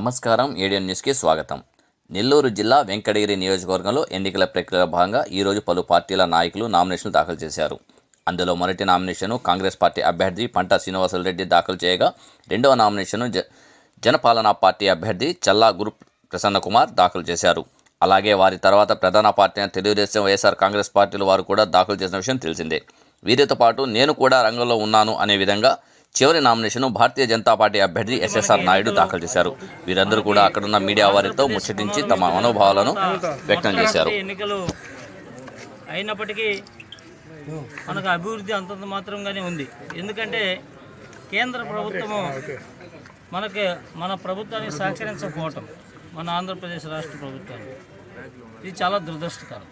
నమస్కారం ఏడియన్ న్యూస్కి స్వాగతం. నెల్లూరు జిల్లా వెంకటగిరి నియోజకవర్గంలో ఎన్నికల ప్రక్రియలో భాగంగా ఈరోజు పలు పార్టీల నాయకులు నామినేషన్లు దాఖలు చేశారు. అందులో మొదటి నామినేషన్ కాంగ్రెస్ పార్టీ అభ్యర్థి పంట శ్రీనివాసరెడ్డి దాఖలు చేయగా రెండవ నామినేషన్ను జ జనపాలనా పార్టీ అభ్యర్థి చల్లా గురు ప్రసన్న కుమార్ దాఖలు చేశారు. అలాగే వారి తర్వాత ప్రధాన పార్టీ అయిన తెలుగుదేశం వైఎస్ఆర్ కాంగ్రెస్ పార్టీలు వారు కూడా దాఖలు చేసిన విషయం తెలిసిందే. వీరితో పాటు నేను కూడా రంగంలో ఉన్నాను అనే విధంగా చివరి నామినేషన్ను భారతీయ జనతా పార్టీ అభ్యర్థి ఎస్ఎస్ఆర్ నాయుడు దాఖలు చేశారు. వీరందరూ కూడా అక్కడున్న మీడియా వారితో ముచ్చటించి తమ మనోభావాలను వ్యక్తం చేశారు. ఎన్నికలు అయినప్పటికీ మనకు అభివృద్ధి అంతంత మాత్రంగానే ఉంది. ఎందుకంటే కేంద్ర ప్రభుత్వము మనకి మన ప్రభుత్వానికి సహకరించకపోవటం మన ఆంధ్రప్రదేశ్ రాష్ట్ర ప్రభుత్వానికి ఇది చాలా దురదృష్టకరం.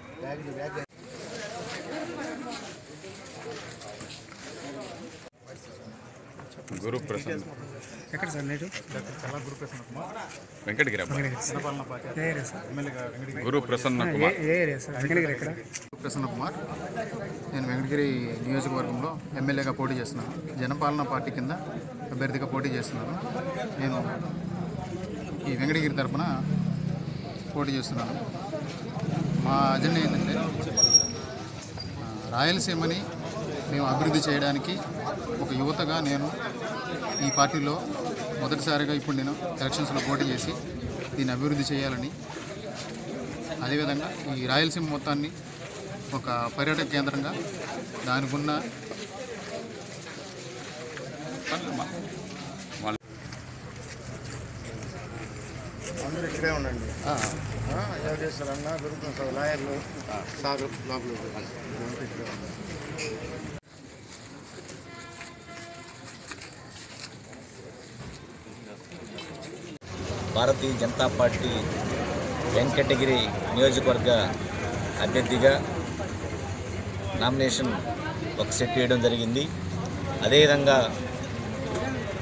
గురు ప్రసన్న ఎక్కడ సార్ నేటు? వెంకటగిరి గురు ప్రసన్న కుమార్. వెంకటగిరి ఎక్కడ? ప్రసన్న కుమార్. నేను వెంకటగిరి నియోజకవర్గంలో ఎమ్మెల్యేగా పోటీ చేస్తున్నాను. జనపాలన పార్టీ కింద అభ్యర్థిగా పోటీ చేస్తున్నాను. నేను ఈ వెంకటగిరి తరపున పోటీ చేస్తున్నాను. మా అజెండా ఏంటంటే రాయలసీమని మేము అభివృద్ధి చేయడానికి ఒక యువతగా నేను ఈ పార్టీలో మొదటిసారిగా ఇప్పుడు నేను ఎలక్షన్స్లో పోటీ చేసి దీన్ని అభివృద్ధి చేయాలని అదేవిధంగా ఈ రాయలసీమ మొత్తాన్ని ఒక పర్యాటక కేంద్రంగా దానికి ఉన్న అందరూ ఇక్కడే ఉండండి. యోగేశ్వర్ అన్న లాయర్లు సార్ లోపల ఇక్కడే ఉండండి. భారతీయ జనతా పార్టీ వెంకటగిరి నియోజకవర్గ అభ్యర్థిగా నామినేషన్ ఒక సెట్ వేయడం జరిగింది. అదేవిధంగా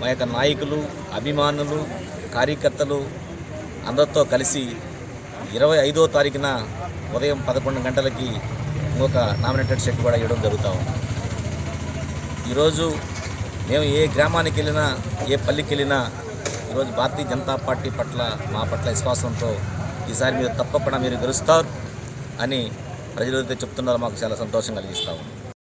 మా యొక్క నాయకులు అభిమానులు కార్యకర్తలు అందరితో కలిసి ఇరవై ఐదో తారీఖున ఉదయం పదకొండు గంటలకి ఇంకొక నామినేటెడ్ సెట్ కూడా ఇవ్వడం జరుగుతూ ఉంది. ఈరోజు మేము ఏ గ్రామానికి వెళ్ళినా ఏ పల్లికి వెళ్ళినా ఈరోజు భారతీయ జనతా పార్టీ పట్ల మా పట్ల విశ్వాసంతో ఈసారి మీరు తప్పకుండా మీరు గెలుస్తారు అని ప్రజలైతే చెప్తున్నారో. మాకు చాలా సంతోషం కలిగిస్తాము